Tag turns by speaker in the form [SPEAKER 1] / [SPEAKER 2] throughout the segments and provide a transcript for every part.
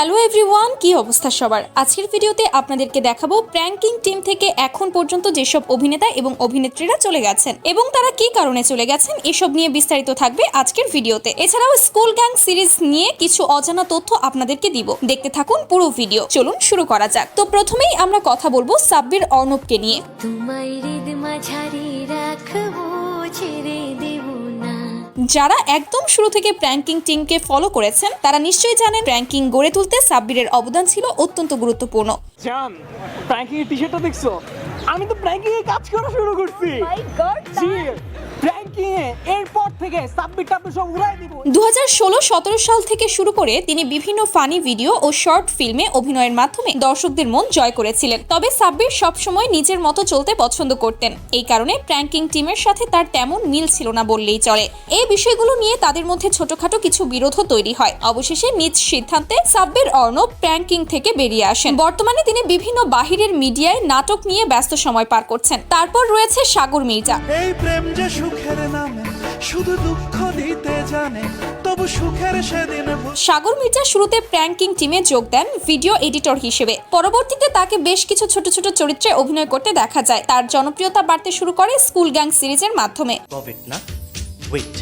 [SPEAKER 1] Hello everyone, কি অবস্থা সবার? আজকের ভিডিওতে আপনাদেরকে দেখাবো প্র্যাঙ্কিং টিম থেকে এখন পর্যন্ত যেসব অভিনেতা এবং অভিনেত্রীরা চলে গেছেন এবং তারা কি কারণে চলে গেছেন এসব নিয়ে বিস্তারিত থাকবে আজকের ভিডিওতে। এছাড়াও স্কুল গ্যাং সিরিজ নিয়ে কিছু অজানা তথ্য আপনাদেরকে দিব। দেখতে থাকুন পুরো ভিডিও। চলুন শুরু করা যাক। তো প্রথমেই আমরা কথা বলব সাব্বির অর্ণবকে নিয়ে।
[SPEAKER 2] রাখব।
[SPEAKER 1] যারা একদম শুরু থেকে প্র্যাঙ্কিং টিমকে ফলো করেছেন তারা নিশ্চয়ই জানেন প্র্যাঙ্কিং গড়ে তুলতে সাব্বিরের অবদান ছিল অত্যন্ত গুরুত্বপূর্ণ।
[SPEAKER 3] জান প্র্যাঙ্কিং টি-শার্টটা দেখছ? আমি তো প্র্যাঙ্কিং এ কাজ করা শুরু করছি। মাই গড এ
[SPEAKER 1] দু হাজার ষোলো সতেরো সাল থেকে শুরু করে তিনি বিভিন্ন ফানি ভিডিও ও শর্ট ফিল্মে অভিনয়ের মাধ্যমে দর্শকদের মন জয় করেছিলেন। তবে সাব্বির সবসময় নিজের মতো চলতে পছন্দ করতেন। এই কারণে প্র্যাঙ্কিং টিমের সাথে তার তেমন মিল ছিল না বললেই চলে। এই বিষয়গুলো নিয়ে তাদের মধ্যে ছোটখাটো কিছু বিরোধও তৈরি হয়। অবশেষে নিজ সিদ্ধান্তে সাব্বির অর্ণব প্র্যাঙ্কিং থেকে বেরিয়ে আসেন। বর্তমানে তিনি বিভিন্ন বাহিরের মিডিয়ায় নাটক নিয়ে ব্যস্ত সময় পার করছেন। তারপর রয়েছে সাগর মির্জা।
[SPEAKER 4] এই প্রেম যে সুখের নামে শুধু দুঃখ দিতে জানে তবু সুখের সেদিন
[SPEAKER 1] সাগর মির্জা শুরুতে প্র্যাঙ্কিং টিমে যোগ দেন ভিডিও এডিটর হিসেবে। পরবর্তীতে তাকে বেশ কিছু ছোট ছোট চরিত্রে অভিনয় করতে দেখা যায়। তার জনপ্রিয়তা বাড়তে শুরু করে স্কুল গ্যাং সিরিজের মাধ্যমে।
[SPEAKER 5] না? ওয়েট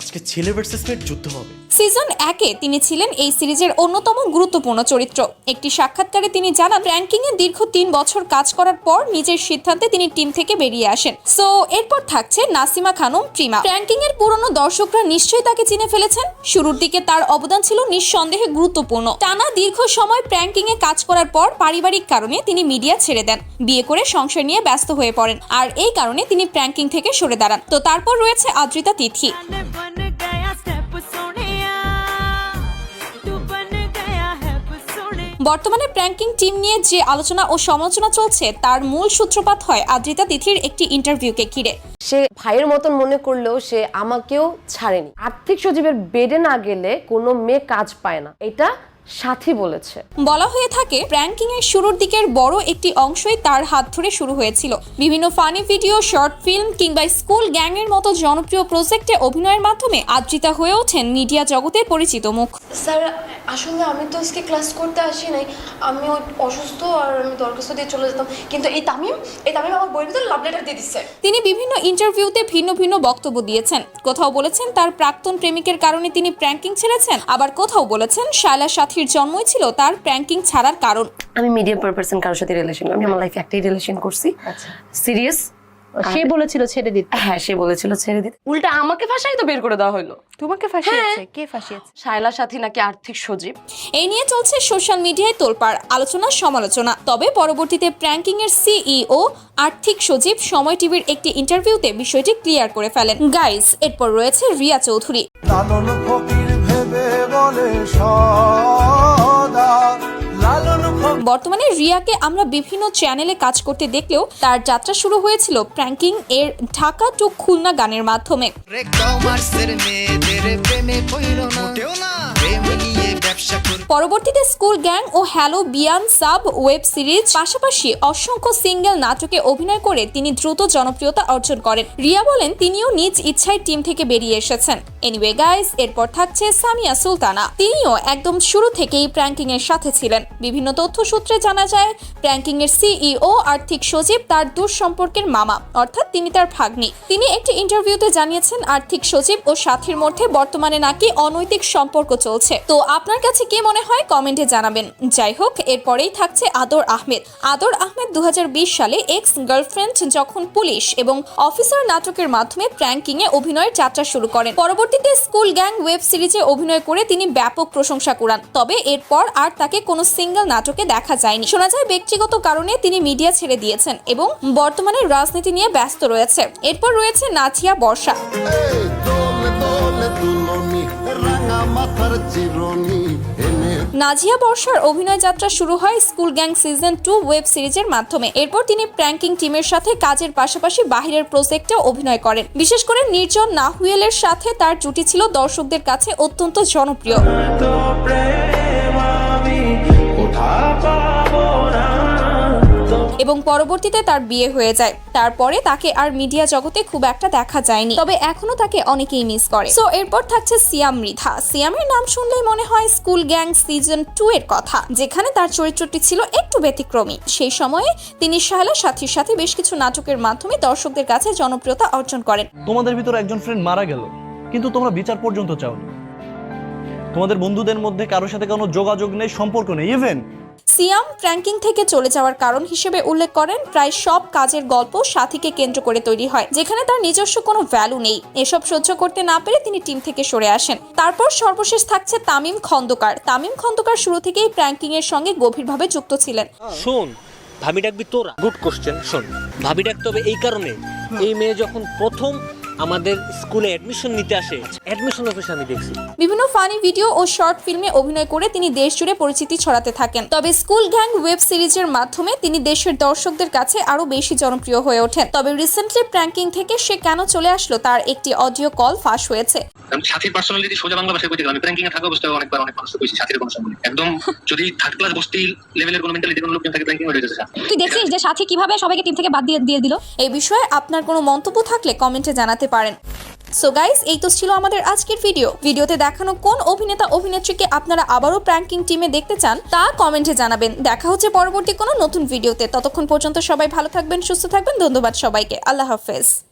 [SPEAKER 5] আজকে ছেলে ভার্সেস মেয়ের যুদ্ধ হবে।
[SPEAKER 1] সিজন একে তিনি ছিলেন এই সিরিজের অন্যতম গুরুত্বপূর্ণ চরিত্র। একটি সাক্ষাৎকারে তিনি জানান র্যাঙ্কিং এ দীর্ঘ তিন বছর কাজ করার পর নিজের সিদ্ধান্তে তিনি টিম থেকে বেরিয়ে আসেন। সো এরপর থাকছে নাসিমা খানম, প্রিমা। র্যাঙ্কিং এর পুরনো দর্শকরা নিশ্চয়ই তাকে চিনে ফেলেছেন। শুরুর দিকে তার অবদান ছিল নিঃসন্দেহে গুরুত্বপূর্ণ। টানা দীর্ঘ সময় প্র্যাঙ্কিং এ কাজ করার পর পারিবারিক কারণে তিনি মিডিয়া ছেড়ে দেন। বিয়ে করে সংসার নিয়ে ব্যস্ত হয়ে পড়েন। আর এই কারণে তিনি প্র্যাঙ্কিং থেকে সরে দাঁড়ান। তো তারপর রয়েছে আদ্রিতা তিথি। বর্তমানে প্র্যাঙ্কিং টিম নিয়ে যে আলোচনা ও সমালোচনা চলছে, তার মূল সূত্রপাত হয় আদ্রিতা তিথির একটি ইন্টারভিউকে ঘিরে।
[SPEAKER 6] সে ভাইয়ের মতন মনে করলেও সে আমাকেও ছাড়েনি। আর্থিক সজীবের বেডে না গেলে কোনো মেয়ে কাজ পায় না। এটা সাথী বলেছে।
[SPEAKER 1] বলা হয়ে থাকে প্র্যাঙ্কিং এর শুরুর দিকের বড় একটি অংশই তার হাত ধরে শুরু হয়েছিল। বিভিন্ন ফানি ভিডিও শর্ট ফিল্ম কিংবা স্কুল গ্যাং এর মতো জনপ্রিয় প্রজেক্টে অভিনয়ের মাধ্যমে আদ্রিতা হয়ে ওঠেন মিডিয়া জগতের পরিচিত মুখ।
[SPEAKER 7] স্যার আসলে আমি তো আজকে ক্লাস করতে আসি নাই। আমি অসুস্থ আর আমি দরখাস্ত দিয়ে চলে যেতাম। কিন্তু এই তামিম এই তামিম আমার বইয়ের ভিতরে লাভ লেটার দিয়ে দিচ্ছে।
[SPEAKER 1] তিনি বিভিন্ন ইন্টারভিউতে ভিন্ন ভিন্ন বক্তব্য দিয়েছেন। কোথাও বলেছেন তার প্রাক্তন প্রেমিকের কারণে তিনি প্র্যাঙ্কিং ছেড়েছেন আবার কোথাও বলেছেন শায়লা সাথীর জন্মই ছিল তার প্র্যাঙ্কিং ছাড়ার কারণ।
[SPEAKER 6] আমি মিডিয়াম পারপারসন কারোর সাথে রিলেশন আমি আমার লাইফে একটাই রিলেশন করছি। সিরিয়াস
[SPEAKER 8] সে বলেছিল ছেড়ে দিতে।
[SPEAKER 6] হ্যাঁ সে বলেছিল ছেড়ে দিতে। উল্টা আমাকে ফাঁসাই তো বের করে দেওয়া হলো।
[SPEAKER 8] তোমাকে ফাঁসিয়েছে? কে ফাঁসিয়েছে?
[SPEAKER 6] শায়লা সাথী নাকি আর্থিক সজীব?
[SPEAKER 1] এই নিয়ে চলছে সোশ্যাল মিডিয়ায় তোলপাড় আলোচনা সমালোচনা। তবে পরবর্তীতে প্র্যাঙ্কিং এর সিইও আর্থিক সজীব সময় টিভির একটি ইন্টারভিউতে বিষয়টি ক্লিয়ার করে ফেলেন। গাইস এরপর রয়েছে রিয়া চৌধুরী।
[SPEAKER 4] বলে ফকির
[SPEAKER 1] বর্তমানে রিয়াকে আমরা বিভিন্ন চ্যানেলে কাজ করতে দেখলেও তার যাত্রা শুরু হয়েছিল প্র্যাঙ্কিং এর ঢাকা টু খুলনা গানের মাধ্যমে। পরবর্তীতে স্কুল গ্যাং ও হ্যালো বিয়ান সাব ওয়েব সিরিজ পাশাপাশি অসংখ্য সিঙ্গেল নাটকে অভিনয় করে তিনি দ্রুত জনপ্রিয়তা অর্জন করেন। রিয়া বলেন তিনিও নিজ ইচ্ছায় টিম থেকে বেরিয়ে এসেছেন। এনিওয়ে গাইস এরপর থাকছে সামিয়া সুলতানা। তিনিও একদম শুরু থেকেই প্র্যাঙ্কিং এর সাথে ছিলেন। বিভিন্ন তথ্য সূত্রে জানা যায় এর সিইও আর্থিক সচিব তার দূর সম্পর্কের মামা, অর্থাৎ তিনি তার ভাগ্নি। তিনি একটি ইন্টারভিউতে জানিয়েছেন, আর্থিক সচিব ও সাথীর মধ্যে বর্তমানে নাকি অনৈতিক সম্পর্ক চলছে। তো আপনার কাছে কি মনে হয়, কমেন্টে জানাবেন। যাই হোক, এরপরেই থাকছে আদর আহমেদ। আদর আহমেদ দু হাজার বিশ সালে এক্স গার্লফ্রেন্ড যখন পুলিশ এবং অফিসার নাটকের মাধ্যমে প্র্যাঙ্কিং এ অভিনয়ের যাত্রা শুরু করেন। পরবর্তীতে স্কুল গ্যাং ওয়েব সিরিজে অভিনয় করে তিনি ব্যাপক প্রশংসা কুড়ান। তবে এরপর আর তাকে কোনো সিঙ্গেল নাটকে দেখা যায়নি। শোনা যায় ব্যক্তিগত কারণে তিনি মিডিয়া ছেড়ে দিয়েছেন এবং বর্তমানে রাজনীতি নিয়ে ব্যস্ত রয়েছে। এরপর রয়েছে নাথিয়া বর্ষা। নাজিয়া বর্ষার অভিনয় যাত্রা শুরু হয় school gang season two web সিরিজের মাধ্যমে। এরপর তিনি প্র্যাঙ্কিং টিমের সাথে কাজের পাশাপাশি বাহিরের প্রজেক্টেও অভিনয় করেন। বিশেষ করে নির্জন নাহুয়েলের সাথে তার জুটি ছিল দর্শকদের কাছে অত্যন্ত জনপ্রিয়। এবং পরবর্তীতে তার বিয়ে হয়ে যায়। তারপরে তাকে আর মিডিয়া জগতে খুব একটা দেখা যায়নি। তবে এখনও তাকে অনেকেই মিস করে। সো এরপর থাকছে সিয়াম মৃধা সিয়ামের নাম শুনলেই মনে হয় স্কুল গ্যাং সিজন টু এর কথা, যেখানে তার চরিত্রটি ছিল একটু ব্যতিক্রমী। সেই সময়ে তিনি শাহলা সাথীর সাথে বেশ কিছু নাটকের মাধ্যমে দর্শকদের কাছে জনপ্রিয়তা অর্জন করেন।
[SPEAKER 9] তোমাদের ভিতরে একজন ফ্রেন্ড মারা গেল, কিন্তু তোমরা বিচার পর্যন্ত চাওনি। তোমাদের বন্ধুদের মধ্যে কারোর সাথে কোনো যোগাযোগ নেই, সম্পর্ক নেই ইভেন
[SPEAKER 1] সিয়াম র্যাঙ্কিং থেকে চলে যাওয়ার কারণ হিসেবে উল্লেখ করেন প্রায় সব কাজের গল্প সাথীকে কেন্দ্র করে তৈরি হয় যেখানে তার নিজস্ব কোনো ভ্যালু নেই। এসব সহ্য করতে না পেরে তিনি টিম থেকে সরে আসেন। তারপর সর্বশেষ থাকছে তামিম খন্দকার। তামিম খন্দকার শুরু থেকেই প্র্যাঙ্কিং এর সঙ্গে গভীরভাবে যুক্ত ছিলেন।
[SPEAKER 3] শোন ভাবি ডাকবি তোরা? গুড কোশ্চেন শোন। ভাবি ডাকতে হবে এই কারণে। এই মেয়ে যখন প্রথম আমাদের স্কুলে অ্যাডমিশন নিতে আসে। অ্যাডমিশন অফিসে আমি দেখছি।
[SPEAKER 1] বিভিন্ন ফানি ভিডিও ও শর্ট ফিল্মে অভিনয় করে তিনি দেশ জুড়ে পরিচিতি ছড়াতে থাকেন। তবে স্কুল গ্যাং ওয়েব সিরিজের মাধ্যমে তিনি দেশের দর্শকদের কাছে আরও বেশি জনপ্রিয় হয়ে ওঠেন। তবে রিসেন্টলি প্র্যাঙ্কিং থেকে সে কেন চলে আসলো তার একটি অডিও কল ফাঁস হয়েছে।
[SPEAKER 10] আমি সাথীর পার্সোনালিটি সোজা বাংলা ভাষায় কইতে গেলাম আমি প্র্যাঙ্কিং এ থাকা অবস্থায় অনেকবার অনেক মানুষকে কইছি সাথীর কোনো সম্বন্ধে। একদম যদি থার্ড ক্লাস বস্তি লেভেলের কোনো মেন্টালিটি কোনো লোকজন থাকে প্র্যাঙ্কিং হয়ে যেতে
[SPEAKER 8] তুই দেখছিস যে সাথী কীভাবে সবাইকে টিম থেকে বাদ দিয়ে দিয়ে দিল?
[SPEAKER 1] এই বিষয়ে আপনার কোনো মন্তব্য থাকলে কমেন্টে জানাতে পারেন। সো গাইস এই তো ছিল আমাদের আজকের ভিডিও ভিডিওতে দেখানো কোন অভিনেতা, অভিনেত্রীকে আপনারা আবারও প্র্যাঙ্কিং টিমে দেখতে চান, তা কমেন্টে জানাবেন। দেখা হচ্ছে পরবর্তী কোনো নতুন ভিডিওতে ততক্ষণ পর্যন্ত সবাই ভালো থাকবেন, সুস্থ থাকবেন। ধন্যবাদ সবাইকে। আল্লাহ হাফেজ।